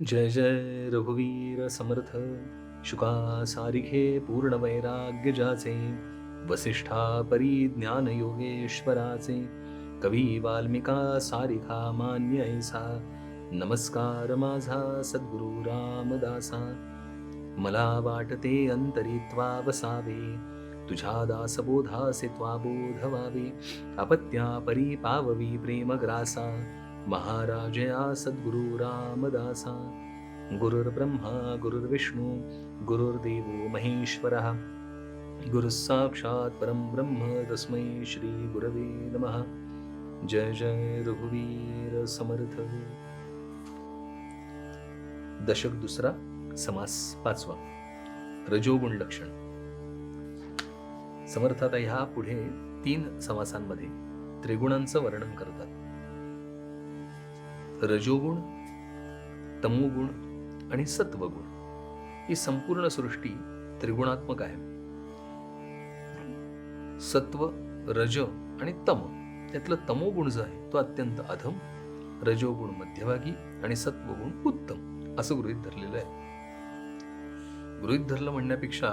जय जय रघुवीर समर्थ शुका सारिखे पूर्ण वैराग्य जाचे वसिष्ठा परी ज्ञान योगेश्वराचे कवी वाल्मिका सारिखा मान्य ऐसा नमस्कार माझा सद्गुरु रामदासा मला वाटते अंतरित्वा वसावे तुझ्या दासबोधासे त्वा बोधवावे अपत्या परी पाववी प्रेमग्रासा महाराजया सद्गुरु रामदासा गुरुर्ब्रह्मा गुरुर्विष्णू गुरुर्देवो महेश्वरः गुरुसाक्षात् परं ब्रह्म तस्मै श्रीगुरवे नमः. जय जय रघुवीर समर्थ. दशक दुसरा समास पाचवा. रजोगुण लक्षण. समर्थ आता ह्या पुढे तीन समासांमध्ये त्रिगुणांचं वर्णन करतात. रजोगुण तमोगुण आणि सत्वगुण ही संपूर्ण सृष्टी त्रिगुणात्मक आहे. सत्व रज आणि तम त्यातलं तमोगुण जो आहे तो अत्यंत अधम रजोगुण मध्यभागी आणि सत्वगुण उत्तम असं गृहित धरलेलं आहे. गृहित धरलं म्हणण्यापेक्षा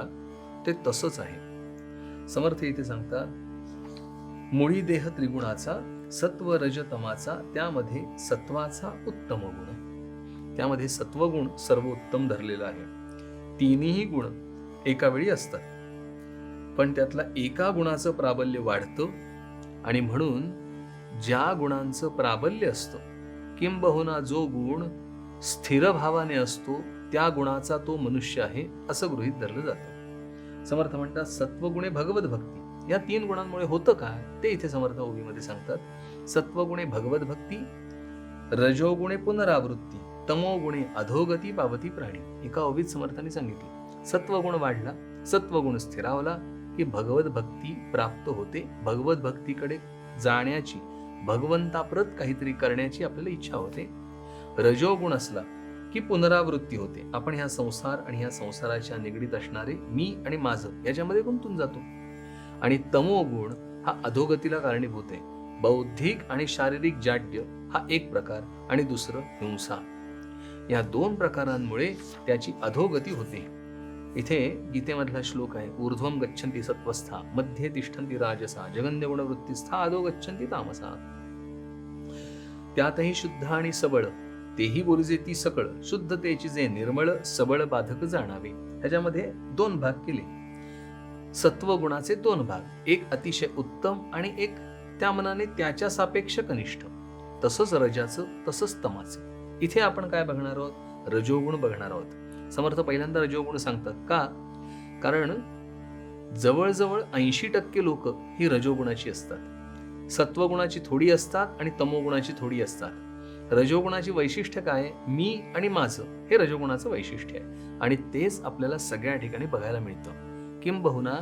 ते तसंच आहे. समर्थ इथे सांगतात मुळी देह त्रिगुणाचा सत्व रजतमाचा त्यामध्ये सत्वाचा उत्तम गुण. त्यामध्ये सत्वगुण सर्वोत्तम धरलेला आहे. तिन्ही गुण एका वेळी असतात. पण त्यातला एका गुणाचं प्राबल्य वाढतं आणि म्हणून ज्या गुणांचं प्राबल्य असतं किंबहुना जो गुण स्थिर भावाने असतो त्या गुणाचा तो मनुष्य आहे असं गृहित धरलं जातं. समर्थ म्हणतात सत्वगुणे भगवत भक्ती या तीन गुणांमुळे होतं काय? ते इथे समर्थ ओवीमध्ये सांगतात. सत्वगुणे भगवत भक्ती रजोगुणे पुनरावृत्ती तमोगुणे अधोगती पावती प्राणी. एका ओवीत समर्थाने सांगितले सत्वगुण वाढला सत्वगुण स्थिरावला की भगवत भक्ती प्राप्त होते. भगवत भक्तीकडे जाण्याची भगवंताप्रत काहीतरी करण्याची आपल्याला इच्छा होते. रजोगुण असला की पुनरावृत्ती होते. आपण ह्या संसार आणि ह्या संसाराच्या निगडीत असणारे मी आणि माझं याच्यामध्ये गुंतून जातो. आणि तमोगुण हा अधोगतीला कारणीभूत आहे. बौद्धिक आणि शारीरिक जाड्य हा एक प्रकार आणि दुसरं हिंसा. या दोन प्रकारांमुळे त्याची अधोगती होते. इथे गीतेमधला श्लोक आहे ऊर्ध्वम गच्छन्ति सत्वस्था मध्ये तिष्ठन्ति राजसा जगन्य अधो गच्छन्ति तामसा. त्यातही शुद्ध आणि सबळ तेही बोलजे ती सकळ शुद्धतेची जे निर्मळ सबळ बाधक जाणावे. ह्याच्यामध्ये दोन भाग केले. सत्वगुणाचे दोन भाग एक अतिशय उत्तम आणि एक त्या मनाने त्याच्या सापेक्ष कनिष्ठ. तसंच रजाचं तसंच तमाचं. इथे आपण काय बघणार आहोत? रजोगुण बघणार आहोत. समर्थ पहिल्यांदा रजोगुण सांगतात. का? कारण जवळजवळ ऐंशी टक्के लोक ही रजोगुणाची असतात. सत्वगुणाची थोडी असतात आणि तमोगुणाची थोडी असतात. रजोगुणाची वैशिष्ट्य काय? मी आणि माझं हे रजोगुणाचं वैशिष्ट्य आहे. आणि तेच आपल्याला सगळ्या ठिकाणी बघायला मिळतं. किंबहुना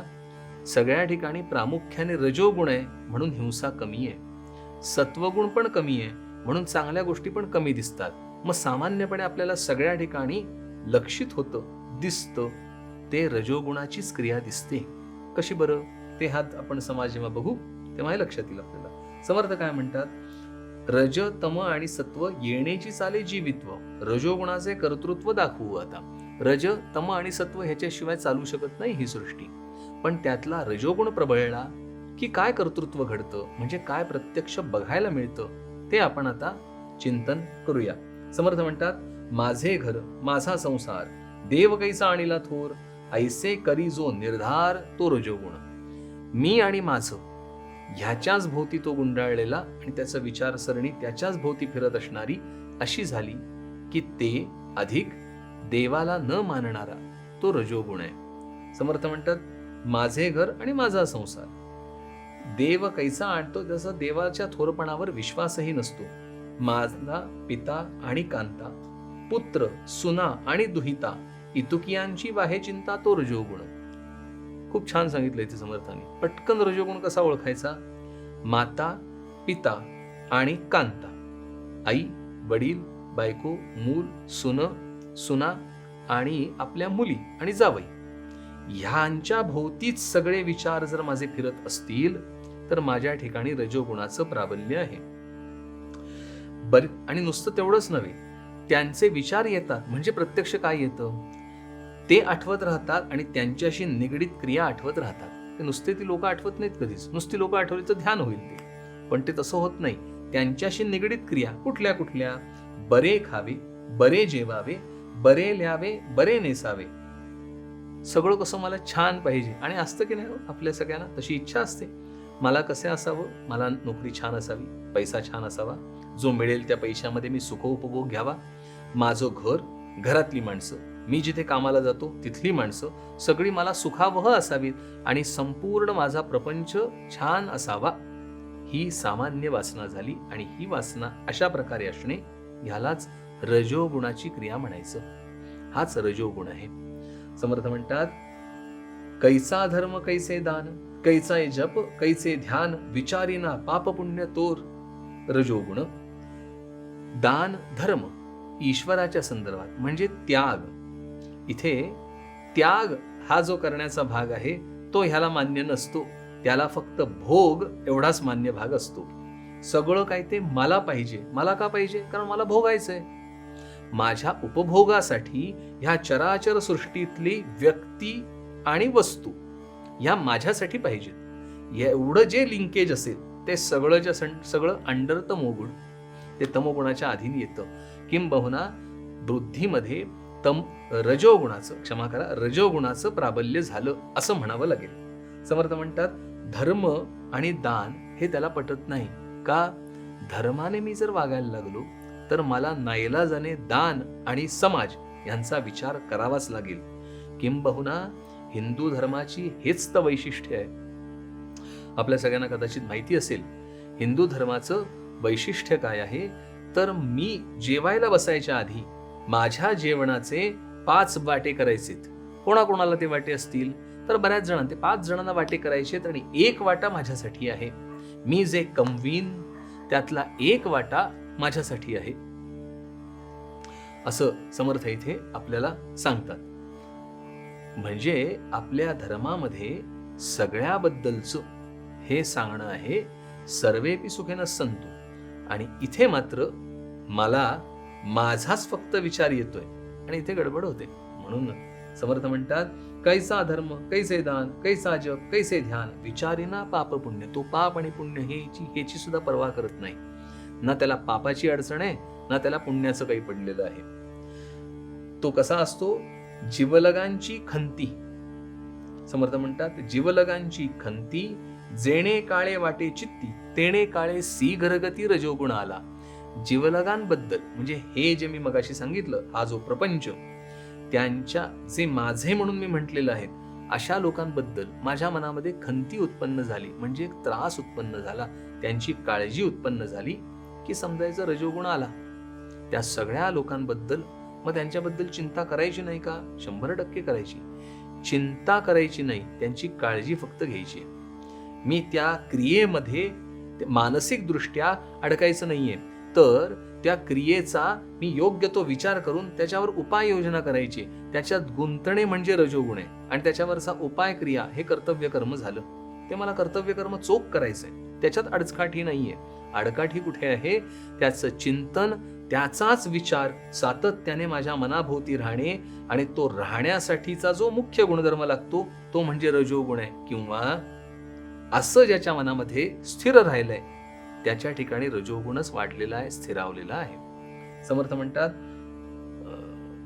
सगळ्या ठिकाणी प्रामुख्याने रजोगुण आहे म्हणून हिंसा कमी आहे. सत्वगुण पण कमी आहे म्हणून चांगल्या गोष्टी पण कमी दिसतात. मग सामान्यपणे आपल्याला सगळ्या ठिकाणी लक्षित होतं दिसतं ते रजोगुणाचीच क्रिया दिसते. कशी बरं? ते हात आपण समाज जेव्हा बघू तेव्हा हे लक्षात येईल आपल्याला. समर्थ काय म्हणतात? रज तम आणि सत्व येण्याची चाले जीवित्व. रजोगुणाचे कर्तृत्व दाखवू आता. रज तम आणि सत्व ह्याच्याशिवाय चालू शकत नाही ही सृष्टी. पण त्यातला रजोगुण प्रबळला? की काय कर्तृत्व घडतं? म्हणजे काय प्रत्यक्ष बघायला मिळतं? ते आपण आता चिंतन करूया. समर्थ म्हणतात माझे घर माझा संसार देव कैसा आणिला थोर ऐसे करी जो निर्धार तो रजोगुण. मी आणि माझं ह्याच्याच भोवती तो गुंडाळलेला आणि त्याचा विचारसरणी त्याच्याच भोवती फिरत असणारी अशी झाली की ते अधिक देवाला न मानणारा तो रजोगुण आहे. समर्थ म्हणतात माझे घर आणि माझा संसार. देव कैसा आणतो जसं देवाच्या थोरपणावर विश्वासही नसतो. माझा पिता आणि कांता पुत्र सुना आणि दुहिता इतुकियांची वाहे चिंता तो रजोगुण. खूप छान सांगितलं इथे समर्थाने. पटकन रजोगुण कसा ओळखायचा? माता पिता आणि कांता. आई वडील बायको मूल सुन सुना आणि आपल्या मुली आणि जावई. ह्यांच्या भोवतीच सगळे विचार जर माझे फिरत असतील तर माझ्या ठिकाणी रजोगुणाचं प्राबल्य आहे. बर आणि नुसतं तेवढंच नव्हे त्यांचे विचार येतात. म्हणजे प्रत्यक्ष काय येतं? ते आठवत राहतात आणि त्यांच्याशी निगडीत क्रिया आठवत राहतात. ते नुसते ती लोक आठवत नाहीत कधीच. नुसती लोक आठवली तर ध्यान होईल ते. पण ते तसं होत नाही. त्यांच्याशी निगडीत क्रिया कुठल्या कुठल्या? बरे खावे बरे जेवावे बरे ल्यावे बरे नेसावे. सगळं कसं मला छान पाहिजे. आणि असतं की नाही हो, आपल्या सगळ्यांना तशी इच्छा असते. मला कसे असावं? मला नोकरी छान असावी पैसा छान असावा. जो मिळेल त्या पैशामध्ये मी सुखोपभोग घ्यावा. माझं घर घरातली माणसं मी जिथे कामाला जातो तिथली माणसं सगळी मला सुखावह असावीत आणि संपूर्ण माझा प्रपंच छान असावा. ही सामान्य वासना झाली आणि ही वासना अशा प्रकारे असणे ह्यालाच रजोगुणाची क्रिया म्हणायचं. हाच रजोगुण आहे. समर्थ म्हणतात कैसा धर्म कैसे दान कैचा जप कैचे ध्यान विचारिना पाप पुण्य तोर रजोगुण दान धर्म ईश्वराच्या संदर्भात म्हणजे त्याग. इथे त्याग हा जो करण्याचा भाग आहे तो ह्याला मान्य नसतो. त्याला फक्त भोग एवढाच मान्य भाग असतो. सगळं काय ते मला पाहिजे. मला का पाहिजे? कारण मला भोगायचंय. माझ्या उपभोगासाठी ह्या चराचर सृष्टीतली व्यक्ती आणि वस्तू ह्या माझ्यासाठी पाहिजेत. एवढं जे लिंकेज असेल ते सगळं जे सं- सगळं अंडर तमोगुण ते तमोगुणाच्या अधीन येतं. किंबहुना वृद्धीमध्ये तम रजोगुणाचं क्षमा करा रजोगुणाचं प्राबल्य झालं असं म्हणावं लागेल. समर्थ म्हणतात धर्म आणि दान हे त्याला पटत नाही. का? धर्माने मी जर वागायला लागलो तर मला नाईलाजाने दान आणि समाज यांचा विचार करावाच लागेल. किंबहुना हिंदू धर्माची हेच तर वैशिष्ट्य आहे. आपल्या सगळ्यांना कदाचित माहिती असेल हिंदू धर्माचं वैशिष्ट्य काय आहे? तर मी जेवायला बसायच्या आधी माझ्या जेवणाचे पाच वाटे करायचेत. कोणाकोणाला ते वाटे असतील? तर बऱ्याच जणांना ते पाच जणांना वाटे करायचेत आणि एक वाटा माझ्यासाठी आहे. मी जे कमवीन त्यातला एक वाटा माझ्यासाठी आहे. असं समर्थ इथे आपल्याला सांगतात. म्हणजे आपल्या धर्मामध्ये सगळ्याबद्दलचं हे सांगणं आहे सर्वेपी सुखेन संतो आणि इथे मात्र मला माझाच फक्त विचार येतोय आणि इथे गडबड होते. म्हणून समर्थ म्हणतात कैसा धर्म कैसे दान कैसा जप कैसे ध्यान विचारिना पाप पुण्य तो पाप आणि पुण्य हेची हेची सुद्धा पर्वा करत नाही. ना त्याला पापाची अडचण आहे ना त्याला पुण्याचं काही पडलेलं आहे. तो कसा असतो? जीवलगांची खंती. समर्थ म्हणतात जीवलगांची खंती जेणे काळे वाटे चित्ती तेणे काळे सी घरगती रजोगुण आला. जीवलगांबद्दल म्हणजे हे जे मी मगाशी सांगितलं हा जो प्रपंच त्यांच्या जे माझे म्हणून मी म्हटलेलं आहे अशा लोकांबद्दल माझ्या मनामध्ये खंती उत्पन्न झाली म्हणजे त्रास उत्पन्न झाला त्यांची काळजी उत्पन्न झाली की समजायचा रजोगुण आला. त्या सगळ्या लोकांबद्दल मग त्यांच्याबद्दल चिंता करायची नाही का? शंभर टक्के करायची. चिंता करायची नाही त्यांची काळजी फक्त घ्यायची. मी त्या क्रियेमध्ये मानसिक दृष्ट्या अडकायचं नाहीये. तर त्या क्रियेचा मी योग्य तो विचार करून त्याच्यावर उपाययोजना करायची. त्याच्यात गुंतणे म्हणजे रजोगुण आहे आणि त्याच्यावरचा उपाय क्रिया हे कर्तव्य कर्म झालं. ते मला कर्तव्य कर्म चोख करायचंय. त्याच्यात अडचकाठी नाहीये. आडकाठी कुठे आहे? त्याचं चिंतन त्याचाच विचार सातत्याने माझ्या मनाभोवती राहणे आणि तो राहण्यासाठीचा जो मुख्य गुणधर्म लागतो तो म्हणजे रजोगुण आहे. किंवा असं ज्याच्या मनामध्ये स्थिर राहिलंय त्याच्या ठिकाणी रजोगुणच वाढलेला आहे स्थिरावलेला आहे. समर्थ म्हणतात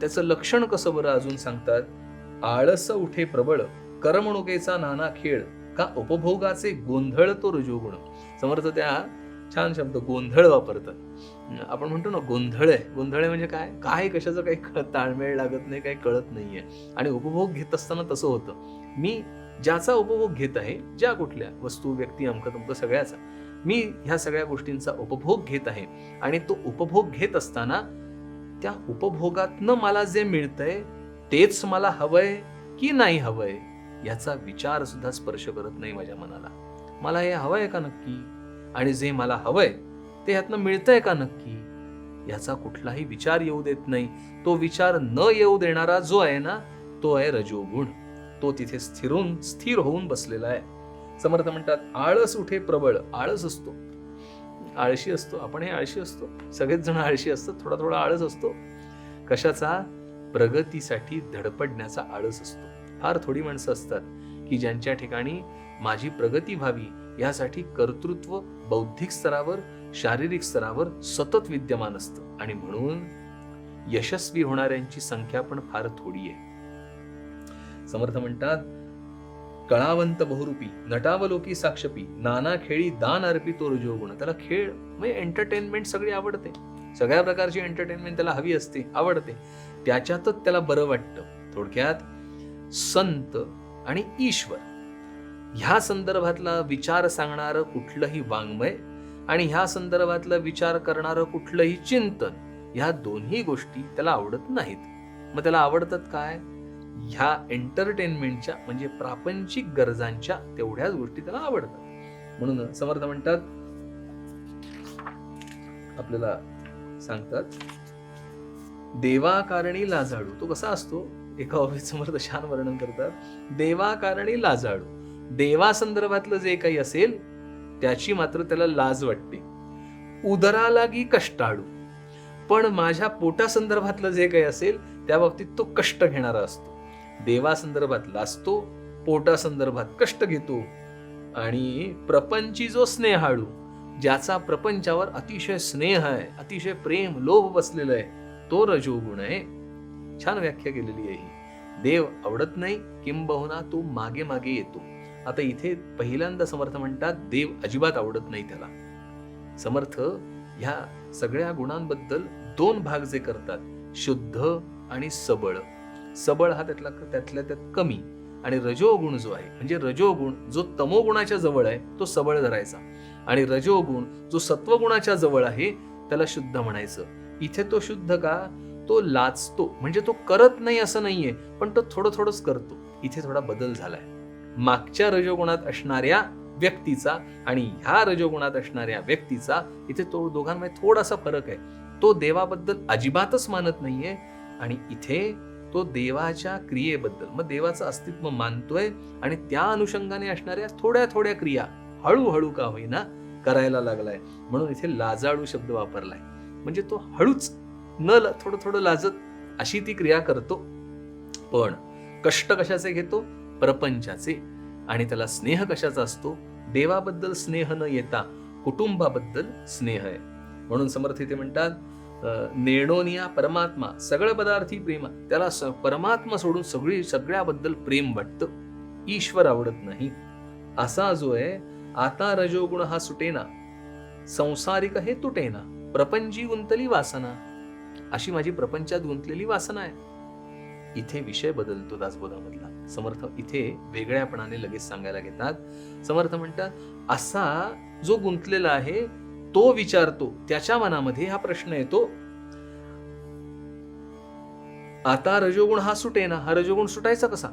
त्याचं लक्षण कसं बरं अजून सांगतात? आळस उठे प्रबळ करमणुकेचा नाना खेळ का उपभोगाचे गोंधळ तो रजोगुण. समर्थ त्या छान शब्द गोंधळ वापरतात. आपण म्हणतो ना गोंधळ. आहे गोंधळ आहे म्हणजे काय? काय कशाचं काही ताळमेळ लागत नाही काही कळत नाहीये. आणि उपभोग घेत असताना तसं होतं. मी ज्याचा उपभोग घेत आहे ज्या कुठल्या वस्तू व्यक्ती अमकं तुमकं सगळ्याचा मी ह्या सगळ्या गोष्टींचा उपभोग घेत आहे. आणि तो उपभोग घेत असताना त्या उपभोगातनं मला जे मिळतंय तेच मला हवंय की नाही हवंय याचा विचार सुद्धा स्पर्श करत नाही माझ्या मनाला. मला हे हवंय का नक्की? आणि जे मला हवंय ते ह्यातनं मिळतंय का नक्की? याचा कुठलाही विचार येऊ देत नाही. तो विचार न येऊ देणारा जो आहे ना तो आहे रजोगुण. तो तिथे स्थिरून स्थिर होऊन बसलेला आहे. समर्थ म्हणतात आळस उठे प्रबळ आळस असतो. आळशी असतो आपण हे आळशी असतो. सगळेच जण आळशी असतात थोडा थोडा आळस असतो. कशाचा? प्रगतीसाठी धडपडण्याचा आळस असतो. फार थोडी माणसं असतात की ज्यांच्या ठिकाणी माझी प्रगती व्हावी यासाठी कर्तृत्व बौद्धिक स्तरावर शारीरिक स्तरावर सतत विद्यमान असतं. आणि म्हणून यशस्वी होणाऱ्यांची संख्या पण फार थोडी आहे. समर्थ म्हणतात कळावंत बहुरूपी नटावलोकी साक्षपी नाना खेळी दान अर्पी तो रजोगुण त्याला खेळ म्हणजे एंटरटेनमेंट सगळी आवडते. सगळ्या प्रकारची एंटरटेनमेंट त्याला हवी असते आवडते. त्याच्यातच त्याला बरं वाटतं. थोडक्यात संत आणि ईश्वर. ह्या संदर्भातला विचार सांगणारं कुठलंही वाङ्मय आणि ह्या संदर्भातला विचार करणारं कुठलंही चिंतन ह्या दोन्ही गोष्टी त्याला आवडत नाहीत. मग त्याला आवडतात काय? ह्या एंटरटेनमेंटच्या म्हणजे प्रापंचिक गरजांच्या तेवढ्याच गोष्टी त्याला आवडतात. म्हणून समर्थ म्हणतात आपल्याला सांगतात देवाकारणी लाजाळू. तो कसा असतो? एका ऑफिस समर्थ छान वर्णन करतात देवाकारणी लाजाळू. देवासंदर्भातलं जे काही असेल त्याची मात्र त्याला लाज वाटते. उदरालागी कष्टाळू? पण माझ्या पोटासंदर्भातलं जे काही असेल त्या बाबतीत तो कष्ट घेणारा असतो. देवासंदर्भात लाजतो पोटासंदर्भात कष्ट घेतो आणि प्रपंची जो स्नेहाळू ज्याचा प्रपंचावर अतिशय स्नेह आहे अतिशय प्रेम लोभ बसलेला आहे तो रजोगुण आहे. छान व्याख्या केलेली आहे ही. देव आवडत नाही किंबहुना तो मागे मागे येतो. आता इथे पहिल्यांदा समर्थ म्हणतात देव अजिबात आवडत नाही त्याला. समर्थ ह्या सगळ्या गुणांबद्दल दोन भाग जे करतात शुद्ध आणि सबळ. सबळ हा त्यातला त्यातल्या त्यात कमी आणि रजोगुण जो आहे म्हणजे रजोगुण जो तमोगुणाच्या जवळ आहे तो सबळ धरायचा. आणि रजोगुण जो सत्वगुणाच्या जवळ आहे त्याला शुद्ध म्हणायचं. इथे तो शुद्ध का? तो लाचतो. म्हणजे तो करत नाही असं नाहीये पण तो थोडं थोडंच करतो. इथे थोडा बदल झालाय. मागच्या रजोगुणात असणाऱ्या व्यक्तीचा आणि ह्या रजोगुणात असणाऱ्या व्यक्तीचा इथे तो दोघांमध्ये थोडासा फरक आहे. तो देवाबद्दल अजिबातच मानत नाहीये आणि इथे तो देवाच्या क्रियेबद्दल मग देवाचं अस्तित्व मानतोय आणि त्या अनुषंगाने असणाऱ्या थोड्या थोड्या क्रिया हळूहळू का होईना करायला लागलाय. म्हणून इथे लाजाळू शब्द वापरलाय. म्हणजे तो हळूच न थोडं थोडं लाजत अशी ती क्रिया करतो. पण कष्ट कशाचे घेतो? प्रपंचाचे. आणि त्याला स्नेह कशाचा असतो? देवाबद्दल स्नेह न येता कुटुंबाबद्दल स्नेह आहे. म्हणून समर्थ इथे म्हणतात नेणोनिया परमात्मा सगळं पदार्थी प्रेम त्याला स- परमात्मा सोडून सगळी सगळ्याबद्दल प्रेम वाटतं. ईश्वर आवडत नाही. असा जो आहे आता रजोगुण हा सुटेना. संसारिक हे तुटेना. प्रपंची गुंतली वासना. अशी माझी प्रपंचात गुंतलेली वासना आहे. इथे विषय बदलतो दासबोधामधला समर्थ इथे वेगळ्यापणाने लगेच सांगायला घेतात. समर्थ म्हणतात असा जो गुंतलेला आहे तो विचारतो त्याच्या मनामध्ये हा प्रश्न येतो आता रजोगुण हा सुटेना हा रजोगुण सुटायचा कसा?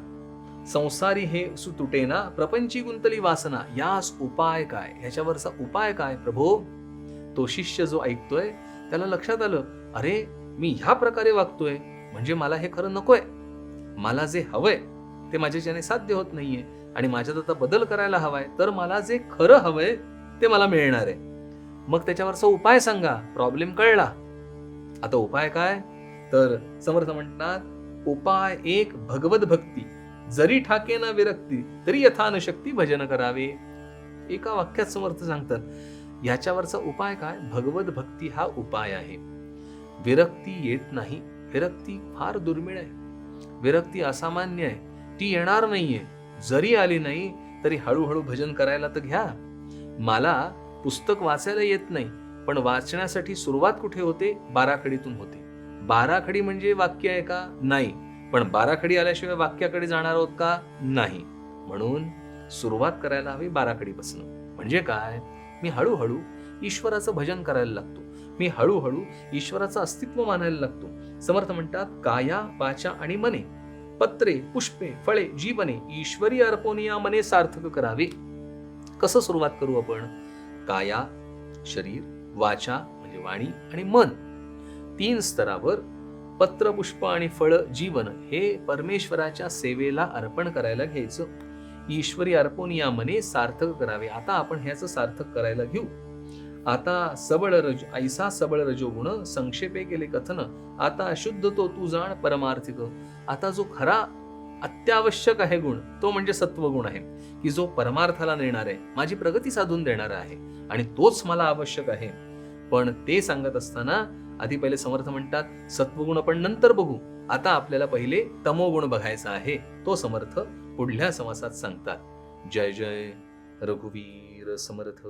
संसारी हे सुतुटेना प्रपंची गुंतली वासना यास उपाय काय? ह्याच्यावरचा उपाय काय प्रभो? तो शिष्य जो ऐकतोय त्याला लक्षात आलं अरे मी ह्या प्रकारे वागतोय म्हणजे मला हे खरं नकोय. मला जे हवंय ते माझ्याच्याने साध्य होत नाहीये आणि माझ्यात आता बदल करायला हवाय तर मला जे खरं हवंय ते मला मिळणार आहे. मग त्याच्यावरचा उपाय सांगा. प्रॉब्लेम कळला. आता उपाय काय? तर समर्थ म्हणतात उपाय एक भगवत भक्ती. जरी ठाके ना विरक्ती तरी यथानशक्ती भजन करावे. एका वाक्यात समर्थ सांगतात याच्यावरचा उपाय काय? भगवत भक्ती हा उपाय आहे. विरक्ती येत नाही विरक्ती फार दुर्मिळ आहे. विरक्ती असामान्य आहे. ती येणार नाहीये. जरी आली नाही तरी हळूहळू भजन करायला तर घ्या. मला पुस्तक वाचायला येत नाही पण वाचण्यासाठी सुरुवात कुठे होते? बाराखडीतून होते. बाराखडी म्हणजे वाक्य आहे का? नाही. पण बाराखडी आल्याशिवाय वाक्याकडे जाणार आहोत का? नाही. म्हणून सुरुवात करायला हवी बाराखडीपासून. म्हणजे काय? मी हळूहळू ईश्वराचं भजन करायला लागतो. मी हळूहळू ईश्वराचं अस्तित्व मानायला लागतो. समर्थ म्हणतात काया वाचा आणि मने पत्रे पुष्पे फळे जीवने ईश्वरी अर्पोनिया मने सार्थक करावे. कसं सुरुवात करू आपण? काया शरीर वाचा म्हणजे वाणी आणि मन. तीन स्तरावर पत्र पुष्प आणि फळ जीवन हे परमेश्वराच्या सेवेला अर्पण करायला घ्यायचं. ईश्वरी अर्पोनिया मने सार्थक करावे. आता आपण ह्याचं सार्थक करायला घेऊ. आता सबळ रज ऐसा सबळ रजोगुण संक्षेपे केले कथन आता शुद्ध तो तू जाण परमार्थिक. आता जो खरा अत्यावश्यक आहे गुण तो म्हणजे सत्वगुण आहे. की जो परमार्थाला नेणार आहे माझी प्रगती साधून देणारा आहे. आणि तोच मला आवश्यक आहे. पण ते सांगत असताना आधी पहिले समर्थ म्हणतात सत्वगुण आपण नंतर बघू. आता आपल्याला पहिले तमोगुण बघायचा आहे. तो समर्थ पुढल्या समासात सांगतात. जय जय. रघुवीर समर्थ.